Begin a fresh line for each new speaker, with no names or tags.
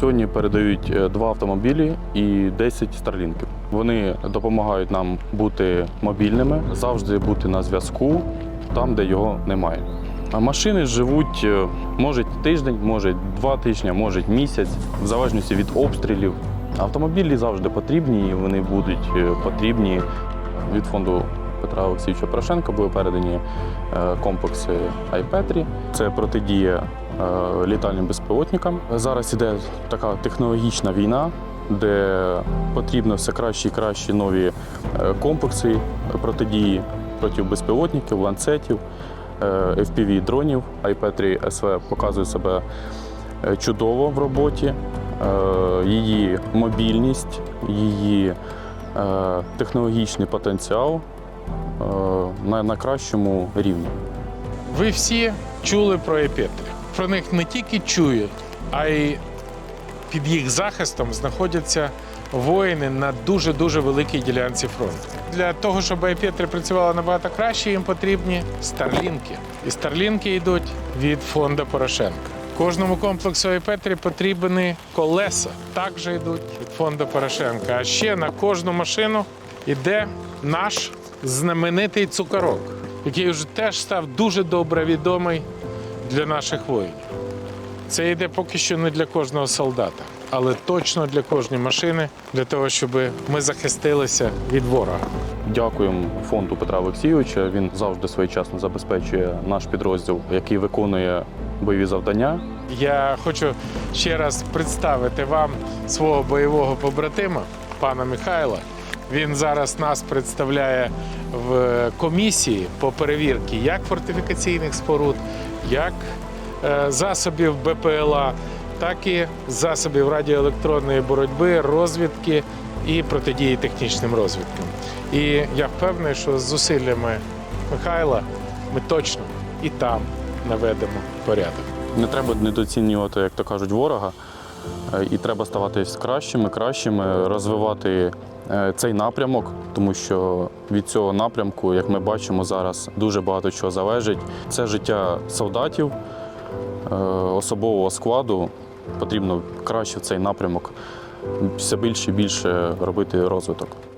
Сьогодні передають е, два автомобілі і 10 старлінків. Вони допомагають нам бути мобільними, завжди бути на зв'язку там, де його немає. А машини живуть е, може тиждень, може два тижні, може місяць, в залежності від обстрілів. Автомобілі завжди потрібні, і вони будуть е, потрібні від фонду Петра Олексійовича Порошенка були передані комплекси iPetri. Це протидія літальним безпілотникам. Зараз іде така технологічна війна, де потрібно все кращі і кращі нові е, комплекси протидії проти безпілотників, ланцетів, е, FPV дронів. iPetri SV показує себе е, чудово в роботі. Е, Її мобільність, її е, технологічний потенціал е, на, кращому рівні.
Ви всі чули про епетри. Про них не тільки чують, а й під їх захистом знаходяться воїни на дуже дуже великій ділянці фронту. Для того, щоб епетри працювали набагато краще, їм потрібні старлінки. І старлінки йдуть від фонду Порошенка. Кожному комплексу епетрі потрібні колеса. Також йдуть від фонду Порошенка. А ще на кожну машину йде наш знаменитий цукорок, який вже теж став дуже добре відомий для наших воїнів. Це йде поки що не для кожного солдата, але точно для кожної машини, для того, щоб ми захистилися від ворога.
Дякуємо фонду Петра Олексійовича. Він завжди своєчасно забезпечує наш підрозділ, який виконує бойові завдання.
Я хочу ще раз представити вам свого бойового побратима, пана Михайла. Він зараз нас представляє в комісії по перевірці як фортифікаційних споруд, як е, засобів БПЛА, так і засобів радіоелектронної боротьби, розвідки і протидії технічним розвідкам. І я впевнений, що з зусиллями Михайла ми точно і там наведемо порядок.
Не треба недооцінювати, як то кажуть, ворога. Е, І треба ставатись кращими, кращими, розвивати цей напрямок, тому що від цього напрямку, як ми бачимо зараз, дуже багато чого залежить. Це життя солдатів, е, особового складу. Потрібно краще в цей напрямок все більше і більше робити розвиток.